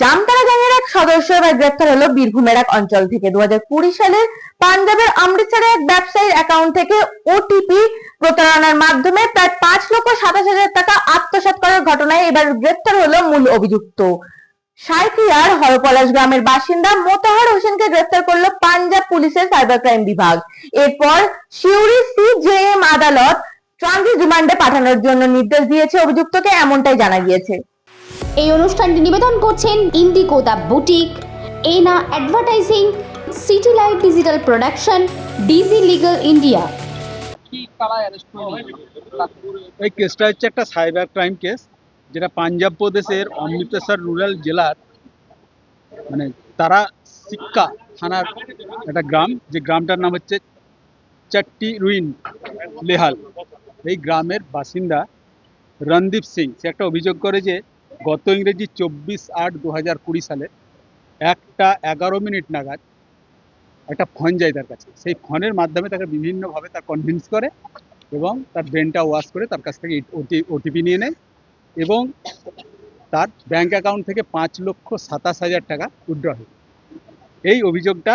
জামতারা গ্যাংয়ের এক সদস্য এবার গ্রেপ্তার হলো বীরভূমের এক অঞ্চল থেকে। দু সালের পাঞ্জাবের অমৃতসরের এক ব্যবসায়ীর অ্যাকাউন্ট থেকে ওটিপি প্রতারণার মাধ্যমে প্রায় পাঁচ লক্ষ সাতাশ হাজার টাকা আত্মসাৎ করার ঘটনায় এবার গ্রেপ্তার হলো মূল অভিযুক্ত। সাঁইথিয়ার হরপলাশ গ্রামের বাসিন্দা মোতাহার হোসেনকে গ্রেফতার করল পাঞ্জাব পুলিশের সাইবার ক্রাইম বিভাগ। এরপর শিউরি সিজেএম আদালত ট্রানজিট রিমান্ডে পাঠানোর জন্য নির্দেশ দিয়েছে। অভিযুক্তকে এমনটাই জানা গিয়েছে। এই অনুষ্ঠানটি নিবেদন করছেন Indigo the boutique Ena advertising city light digital production digi legal India. এই কেসটা হচ্ছে একটা সাইবার ক্রাইম কেস যেটা পাঞ্জাব প্রদেশের অমৃতসর রুরাল জেলার মানে তারা সিক্কা থানার একটা গ্রাম যে গ্রামটার নাম হচ্ছে চাট্টি রুইন লেহাল। এই গ্রামের বাসিন্দা রণদীপ সিং সে একটা অভিযোগ করে যে গত ইংরেজি চব্বিশ আট দু হাজার কুড়ি সালে একটা এগারো মিনিট নাগাদ একটা ফোন যায় তার কাছে। সেই ফোনের মাধ্যমে তাকে বিভিন্নভাবে তার কনভিন্স করে এবং তার ব্রেনটা ওয়াশ করে তার কাছ থেকে ওটিপি নিয়ে নেয় এবং তার ব্যাংক অ্যাকাউন্ট থেকে পাঁচ লক্ষ সাতাশ হাজার টাকা উইথড্র হয়। এই অভিযোগটা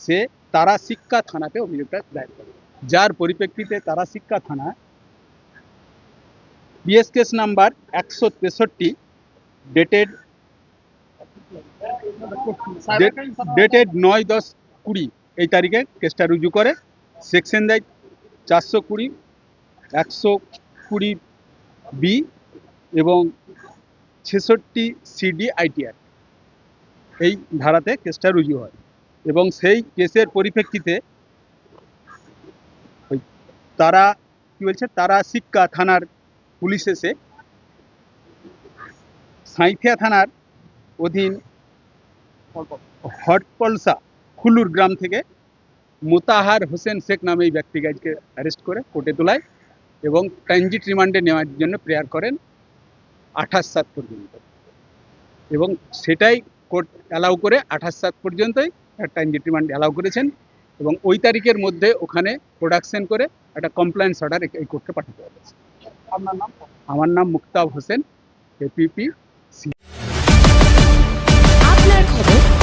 সে তারা শিক্ষা থানাতে অভিযোগটা দায়ের করে। যার পরিপ্রেক্ষিতে তারা শিক্ষা থানা বিএস কেস নাম্বার একশো তেষট্টি ডেটেড ডেটেড নয় দশ কুড়ি এই তারিখে কেসটা রুজু করে। সেকশন দেয় চারশো কুড়ি, একশো কুড়ি বি এবং ছেষট্টি সিডি আইটিআর এই ধারাতে কেসটা রুজু হয় এবং সেই কেসের পরিপ্রেক্ষিতে তারা কি বলছে? তারা শিক্ষা থানার পুলিশ এসে সাঁইথিয়া থানার অধীন হটপলসা খুলুর গ্রাম থেকে মোতাহার হোসেন শেখ নামে এই ব্যক্তিকে আজকে অ্যারেস্ট করে কোর্টে তোলায় এবং ট্রানজিট রিমান্ডে নেওয়ার জন্য প্রেয়ার করেন আঠাশ সাত পর্যন্ত। এবং সেটাই কোর্ট অ্যালাউ করে আঠাশ সাত পর্যন্তই ট্রানজিট রিমান্ড অ্যালাউ করেছেন এবং ওই তারিখের মধ্যে ওখানে প্রোডাকশন করে একটা কমপ্লেন্স অর্ডার এই কোর্টকে পাঠাতে হবে। আমার নাম মুক্তাব হোসেন এপিপি আপনার খবর